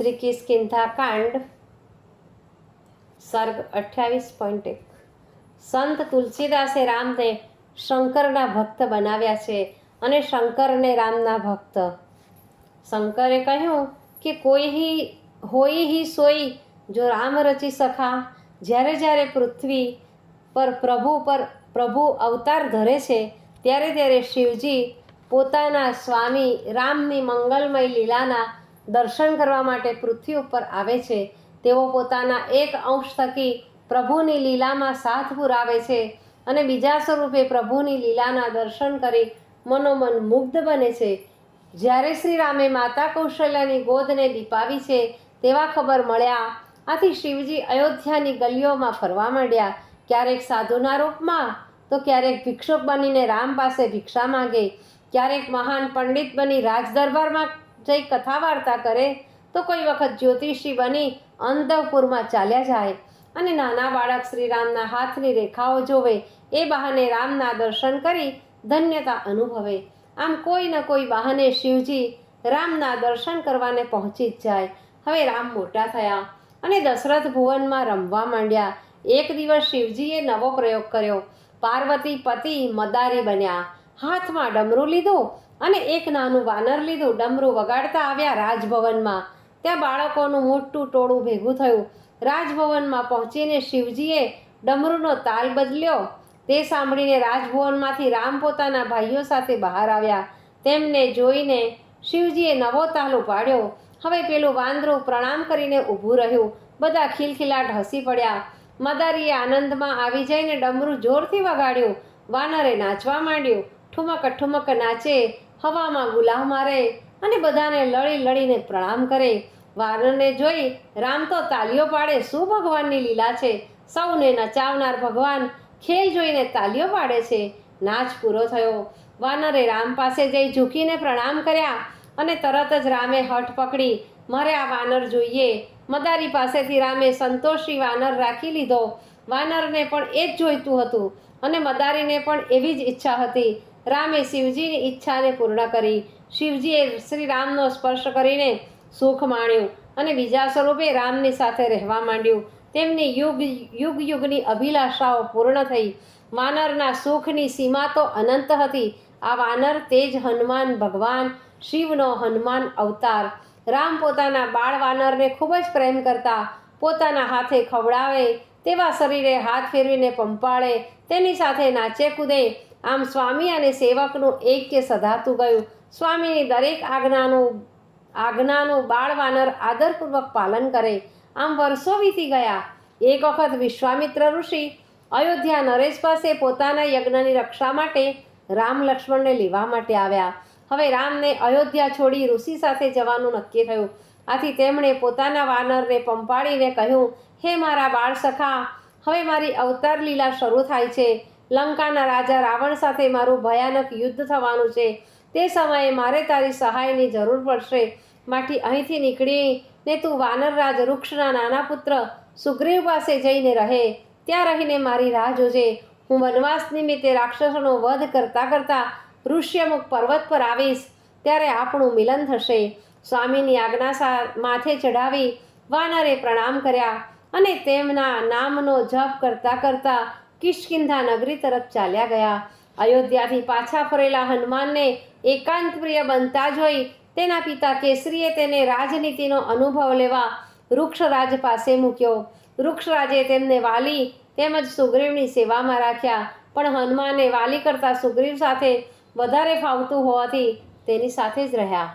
શ્રી કિસ્કિંધા કાંડ, સર્ગ અઠ્યાવીસ પોઈન્ટ એક. સંત તુલસીદાસે રામને શંકરના ભક્ત બનાવ્યા છે અને શંકરને રામના ભક્ત. શંકરે કહ્યું કે કોઈ હી હોઈ હી સોઈ જો રામ રચી સખા, જ્યારે જ્યારે પૃથ્વી પર પ્રભુ પર પ્રભુ અવતાર ધરે છે, ત્યારે ત્યારે શિવજી પોતાના સ્વામી રામની મંગલમય લીલાના દર્શન કરવા માટે પૃથ્વી ઉપર આવે છે. તેઓ પોતાના એક અંશ થકી પ્રભુની લીલામાં સાથ પુરાવે છે અને બીજા સ્વરૂપે પ્રભુની લીલાના દર્શન કરી મનોમન મુગ્ધ બને છે. જ્યારે શ્રી રામે માતા કૌશલ્યાની ગોદને દીપાવી છે, તેવા ખબર મળ્યા. આથી શિવજી અયોધ્યાની ગલીઓમાં ફરવા માંડ્યા. ક્યારેક સાધુના રૂપમાં, તો ક્યારેક ભિક્ષુક બનીને રામ પાસે ભિક્ષા માંગે. ક્યારેક મહાન પંડિત બની રાજ દરબારમાં જઈ કથા વાર્તા કરે, તો કોઈ વખત જ્યોતિષી બની અંધપુરમાં ચાલ્યા જાય અને નાના બાળક શ્રીરામના હાથની રેખાઓ જોવે, એ બહાને રામના દર્શન કરી ધન્યતા અનુભવે. આમ કોઈ ન કોઈ બહાને શિવજી રામના દર્શન કરવાને પહોંચી જ જાય. હવે રામ મોટા થયા અને દશરથ ભુવનમાં રમવા માંડ્યા. એક દિવસ શિવજીએ નવો પ્રયોગ કર્યો. પાર્વતી પતિ મદારી બન્યા. હાથમાં ડમરું લીધું અને એક નાનું વાનર લીધું. ડમરું વગાડતા આવ્યા રાજભવનમાં. ત્યાં બાળકોનું મોટું ટોળું ભેગું થયું. રાજભવનમાં પહોંચીને શિવજીએ ડમરૂનો તાલ બદલ્યો. તે સાંભળીને રાજભવનમાંથી રામ પોતાના ભાઈઓ સાથે બહાર આવ્યા. તેમને જોઈને શિવજીએ નવો તાલ ઉપાડ્યો. હવે પેલું વાંદરું પ્રણામ કરીને ઊભું રહ્યું. બધા ખિલખિલાટ હસી પડ્યા. મદારીએ આનંદમાં આવી જઈને ડમરું જોરથી વગાડ્યું. વાનરે નાચવા માંડ્યું. ઠુમક ઠુમક નાચે, હવામાં ગુલાહ મારે અને બધાને લળી લળીને પ્રણામ કરે. વાનરને જોઈ રામ તો તાલીઓ પાડે, શું ભગવાનની લીલા છે? સૌને નચાવનાર ભગવાન ખેલ જોઈને તાલીઓ પાડે છે. નાચ પૂરો થયો. વાનરે રામ પાસે જઈ ઝૂકીને પ્રણામ કર્યા અને તરત જ રામે હઠ પકડી, મારે આ વાનર જોઈએ. મદારી પાસેથી રામે સંતોષી વાનર રાખી લીધો. વાનરને પણ એ જ જોઈતું હતું અને મદારીને પણ એવી જ ઈચ્છા હતી રામે શિવજીની ઈચ્છાને પૂર્ણ કરી. શિવજીએ શ્રી રામનો સ્પર્શ કરીને સુખ માણ્યું અને બીજા સ્વરૂપે રામની સાથે રહેવા માંડ્યું. તેમની યુગ યુગ યુગની અભિલાષાઓ પૂર્ણ થઈ. વાનરના સુખની સીમા તો અનંત હતી. આ વાનર તે જ હનુમાન ભગવાન, શિવનો હનુમાન અવતાર. રામ પોતાના બાળ વાનરને ખૂબ જ પ્રેમ કરતા, પોતાના હાથે ખવડાવે, તેવા શરીરે હાથ ફેરવીને પંપાળે, તેની સાથે નાચે કૂદે આમ સ્વામી અને સેવકનું ઐક્ય સધાતું ગયું. સ્વામીની દરેક આજ્ઞાનું આજ્ઞાનું બાળ વાનર આદરપૂર્વક પાલન કરે. આમ વર્ષો વીતી ગયા. એક વખત વિશ્વામિત્ર ઋષિ અયોધ્યા નરેશ પાસે પોતાના યજ્ઞની રક્ષા માટે રામ લક્ષ્મણને લેવા માટે આવ્યા. હવે રામને અયોધ્યા છોડી ઋષિ સાથે જવાનું નક્કી થયું. આથી તેમણે પોતાના વાનરને પંપાડીને કહ્યું, હે મારા બાળ સખા, હવે મારી અવતાર લીલા શરૂ થાય છે. લંકાના રાજા રાવણ સાથે મારું ભયાનક યુદ્ધ થવાનું છે. તે સમયે મારે તારી સહાયની જરૂર પડશે. માથી અહીંથી નીકળીને તું વાનરરાજ વૃક્ષના નાના પુત્ર સુગ્રીવ પાસે જઈને રહે. ત્યાં રહીને મારી રાહ જોજે. હું વનવાસ નિમિત્તે રાક્ષસોનો વધ કરતાં કરતાં ઋષ્યમુખ પર્વત પર આવીશ. ત્યારે આપણું મિલન થશે. સ્વામીની આજ્ઞા માથે ચઢાવી વાનરે પ્રણામ કર્યા અને તેમના નામનો જપ કરતાં કરતાં કિષ્કિંધા નગરી તરફ ચાલ્યા ગયા. અયોધ્યાથી પાછા ફરેલા હનુમાનને એકાંત પ્રિય બનતા જોઈ તેના પિતા કેસરીએ તેને રાજનીતિનો અનુભવ લેવા વૃક્ષરાજ પાસે મૂક્યો. વૃક્ષરાજે તેમને વાલી તેમજ સુગ્રીવની સેવામાં રાખ્યા. પણ હનુમાને વાલી કરતાં સુગ્રીવ સાથે વધારે ફાવતું હોવાથી તેની સાથે જ રહ્યા.